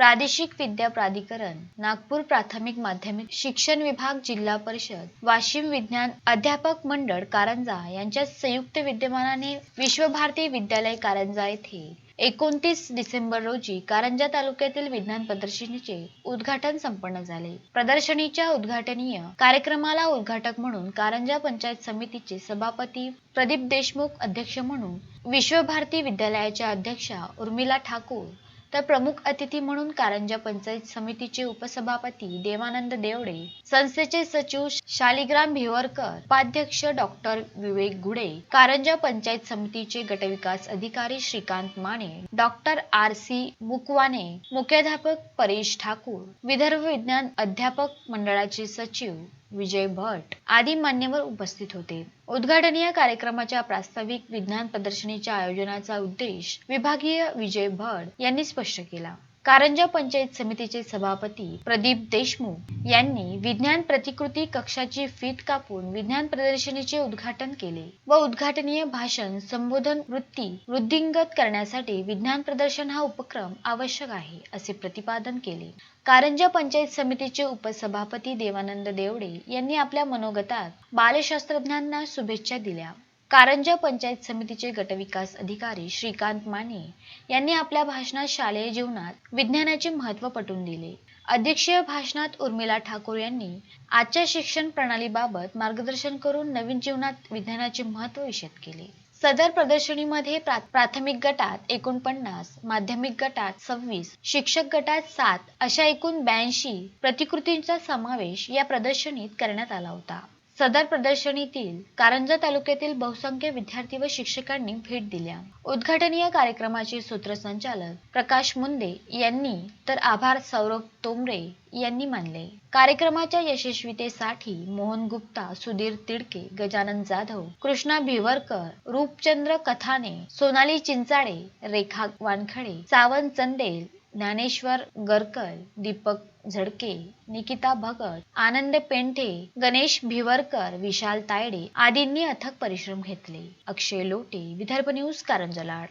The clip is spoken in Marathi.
प्रादेशिक विद्या प्राधिकरण नागपूर प्राथमिक माध्यमिक शिक्षण विभाग जिल्हा परिषद वाशिम विज्ञान अध्यापक मंडळ कारंजा यांच्या संयुक्त विद्यमानाने विश्वभारती विद्यालय कारंजा येथे एकोणतीस डिसेंबर रोजी कारंजा तालुक्यातील विज्ञान प्रदर्शनीचे उद्घाटन संपन्न झाले. प्रदर्शनीच्या उद्घाटनीय कार्यक्रमाला उद्घाटक म्हणून कारंजा पंचायत समितीचे सभापती प्रदीप देशमुख अध्यक्ष म्हणून विश्वभारती विद्यालयाच्या अध्यक्षा उर्मिला ठाकूर तर प्रमुख अतिथी म्हणून कारंजा पंचायत समितीचे उपसभापती देवानंद देवडे संस्थेचे सचिव शालिग्राम भिवरकर उपाध्यक्ष डॉक्टर विवेक गुडे कारंजा पंचायत समितीचे गटविकास अधिकारी Shrikant Mane doctor R C Mukwane मुख्याध्यापक परेश ठाकूर विदर्भ विज्ञान अध्यापक मंडळाचे सचिव विजय भट आदी मान्यवर उपस्थित होते. उद्घाटनीय कार्यक्रमाच्या प्रास्ताविक विज्ञान प्रदर्शनीच्या आयोजनाचा उद्देश विभागीय विजय भट यांनी स्पष्ट केला. कारंजा पंचायत समितीचे सभापती प्रदीप देशमुख यांनी विज्ञान प्रतिकृती कक्षाची फीत कापून विज्ञान प्रदर्शनीचे उद्घाटन केले व उद्घाटनीय भाषण संबोधन वृत्ती वृद्धिंगत करण्यासाठी विज्ञान प्रदर्शन हा उपक्रम आवश्यक आहे असे प्रतिपादन केले. कारंजा पंचायत समितीचे उपसभापती देवानंद देवडे यांनी आपल्या मनोगतात बालशास्त्रज्ञांना शुभेच्छा दिल्या. कारंजा पंचायत समितीचे गटविकास अधिकारी श्रीकांत माने यांनी आपल्या भाषणात शालेय जीवनात विज्ञानाचे महत्त्व पटवून दिले. अध्यक्षीय भाषणात उर्मिला ठाकूर यांनी आजच्या शिक्षण प्रणालीबाबत मार्गदर्शन करून नवीन जीवनात विज्ञानाचे महत्त्व विषद केले. सदर प्रदर्शनीमध्ये प्रा- प्राथमिक गटात एकोणपन्नास माध्यमिक गटात सव्वीस शिक्षक गटात सात अशा एकूण ब्याऐंशी प्रतिकृतींचा समावेश या प्रदर्शनीत करण्यात आला होता. सदर प्रदर्शनीतील कारंजा तालुक्यातील बहुसंख्य विद्यार्थी व शिक्षकांनी भेट दिल्या. उद्घाटनीय कार्यक्रमाचे सूत्रसंचालक प्रकाश मुंदे यांनी तर आभार सौरभ तोमरे यांनी मानले. कार्यक्रमाच्या यशस्वीतेसाठी मोहन गुप्ता सुधीर तिडके गजानन जाधव कृष्णा भिवरकर रूपचंद्र कथाने सोनाली चिंचाडे रेखा वानखडे सावंत चंदेल ज्ञानेश्वर गरकल दीपक झडके निकिता भगत आनंद पेंठे गणेश भिवरकर विशाल तायडे आदींनी अथक परिश्रम घेतले. अक्षय लोटे विदर्भ न्यूज कारंजलाड.